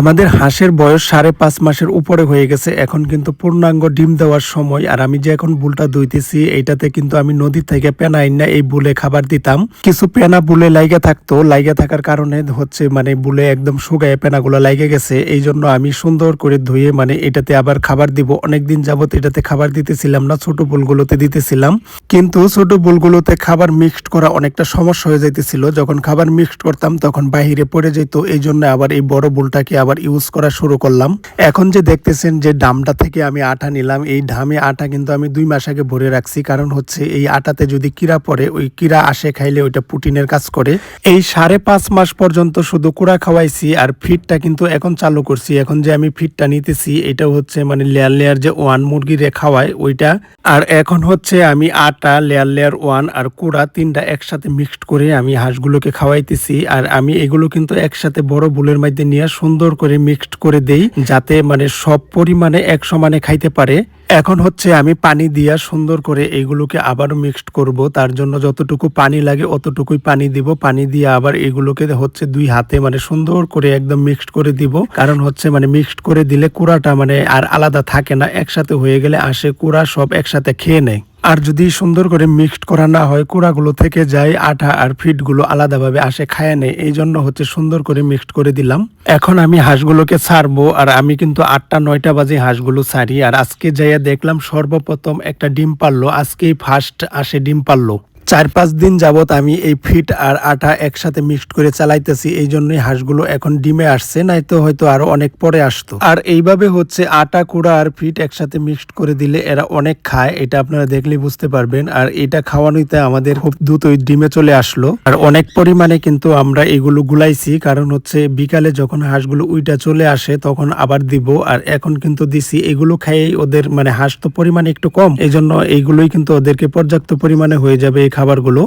আমাদের হাঁসের বয়স সাড়ে পাঁচ মাসের উপরে হয়ে গেছে। এখন কিন্তু পূর্ণাঙ্গ ডিম দেওয়ার সময়। আর আমি যে এখন বুলটা দইতেছি এইটাতে কিন্তু আমি নদী থেকে পেনা আইনা এই বুলে খাবার দিতাম। কিছু পেনা বুলে লাইগা থাকতো। লাইগা থাকার কারণে হচ্ছে মানে বুলে একদম শুকায় পেনাগুলো লাইগে গেছে। এই জন্য আমি সুন্দর করে ধুয়ে মানে এটাতে আবার খাবার দিব। অনেকদিন যাবত এটাতে খাবার দিতেছিলাম না, ছোট বুলগুলোতে দিতেছিলাম। কিন্তু ছোট বুলগুলোতে খাবার মিক্সড করা অনেকটা সমস্যা হয়ে যাইতেছিল। যখন খাবার মিক্সড করতাম, তখন বাহিরে পড়ে যেত। এই জন্য আবার এই বড় বুলটাকে আবার ইউজ করা শুরু করলাম। এখন যে দেখতেছেন যে ডামটা থেকে আমি আটা নিলাম, এই ডামে আটা কিন্তু আমি দুই মাস আগে ভরে রাখছি। কারণ হচ্ছে এই আটাতে যদি কিরা পড়ে, ওই কিরা আসে খাইলে ওইটা পুটিনের কাজ করে। এই সাড়ে পাঁচ মাস পর্যন্ত শুধু কুড়া খাওয়াইছি আর ফিটটা কিন্তু এখন চালু করছি। এখন যে আমি ফিটটা নিতেছি, এটা হচ্ছে মানে লেয়ার লেয়ার যে ওয়ান মুরগি রে খাওয়ায় ওইটা। আর এখন হচ্ছে আমি আটা লেয়ার লেয়ার ওয়ান আর কুড়া তিনটা একসাথে মিক্সড করে আমি হাঁসগুলোকে খাওয়াইতেছি। আর আমি এগুলো কিন্তু একসাথে বড় বুলের মধ্যে নিয়ে সুন্দর করে মিক্সড করে দেই, যাতে মানে সব পরিমাণে এক সমানে খাইতে পারে। এখন হচ্ছে আমি পানি দিয়া সুন্দর করে এগুলোকে আবারও মিক্সড করব। তার জন্য যতটুকু পানি লাগে অতটুকুই পানি দিব। পানি দিয়ে আবার এগুলোকে হচ্ছে দুই হাতে মানে সুন্দর করে একদম মিক্সড করে দিব। কারণ হচ্ছে মানে মিক্সড করে দিলে কুড়াটা মানে আর আলাদা থাকে না। একসাথে হয়ে গেলে আসে, কুড়া সব একসাথে খেয়ে নেয়। আর যদি সুন্দর করে মিক্সড করা না হয়, কুড়াগুলো থেকে যায় আঠা আর ফিটগুলো আলাদাভাবে আসে, খায় নেয় এই জন্য হচ্ছে সুন্দর করে মিক্সড করে দিলাম। এখন আমি হাঁসগুলোকে ছাড়বো আর আমি কিন্তু আটটা, নয়টা বাজে হাঁসগুলো ছাড়ি। আর আজকে যাইয়া দেখলাম সর্বপ্রথম একটা ডিম পারল আজকেই ফার্স্ট আসে ডিম পারল চার পাঁচ দিন যাবত আমি এই ফিট আর আটা একসাথে মিক্সড করে চালাইতেছি, এই জন্যই হাঁসগুলো এখন ডিমে আসছে নাই তো হয়তো আরও অনেক পরে আসতো। আর এইভাবে হচ্ছে আটা, কুড়া আর ফিট একসাথে মিক্সড করে দিলে এরা অনেক খায়, এটা আপনারা দেখলেই বুঝতে পারবেন। আর এটা খাওয়ানোতে আমাদের খুব দ্রুতই ডিমে চলে আসলো। আর অনেক পরিমাণে কিন্তু আমরা এগুলো গুলাইছি, কারণ হচ্ছে বিকালে যখন হাঁসগুলো উইটা চলে আসে, তখন আবার দিব। আর এখন কিন্তু দিছি, এগুলো খাইয়েই ওদের মানে হাঁস তো পরিমাণে একটু কম এই জন্য এইগুলোই কিন্তু ওদেরকে পর্যাপ্ত পরিমাণে হয়ে যাবে খাবারগুলো।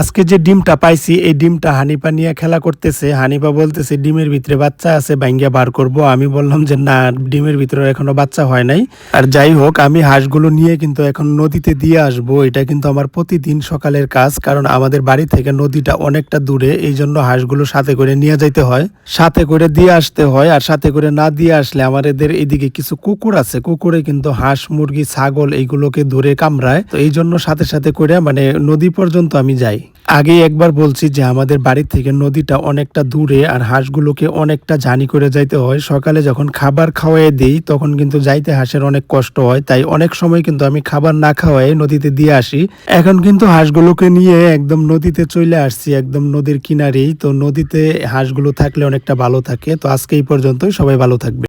আজকে যে ডিমটা পাইছি, এই ডিমটা হানিপা নিয়ে খেলা করতেছে। হানিপা বলতেছে, ডিমের ভিতরে বাচ্চা আছে বাইঙ্গা বার করব। আমি বললাম যে, না, ডিমের ভিতরে এখনও বাচ্চা হয় নাই। আর যাই হোক, আমি হাঁসগুলো নিয়ে কিন্তু এখন নদীতে দিয়ে আসব। এটা কিন্তু আমার প্রতিদিন সকালের কাজ, কারণ আমাদের বাড়ি থেকে নদীটা অনেকটা দূরে, এই জন্য হাঁসগুলো সাথে করে নিয়ে যাইতে হয়। সাথে করে দিয়ে আসতে হয়, আর সাথে করে না দিয়ে আসলে আমাদের এদিকে কিছু কুকুর আছে। কুকুরে কিন্তু হাঁস, মুরগি, ছাগল, এইগুলোকে ধরে কামড়ায়। তো এই জন্য সাথে সাথে করে মানে নদী পর্যন্ত আমি যাই। আগে একবার বলছি যে আমাদের বাড়ি থেকে নদীটা অনেকটা দূরে আর হাঁসগুলোকে অনেকটা জানি করে যাইতে হয়। সকালে যখন খাবার খাওয়াই দিই, তখন কিন্তু যাইতে হাঁসের অনেক কষ্ট হয়। তাই অনেক সময় কিন্তু আমি খাবার না খাওয়াই নদীতে দিয়ে আসি। এখন কিন্তু হাঁসগুলোকে নিয়ে একদম নদীতে চলে আসছি, একদম নদীর কিনারেই। তো নদীতে হাঁসগুলো থাকলে অনেকটা ভালো থাকে। তো আজকে এই পর্যন্তই। সবাই ভালো থাকবে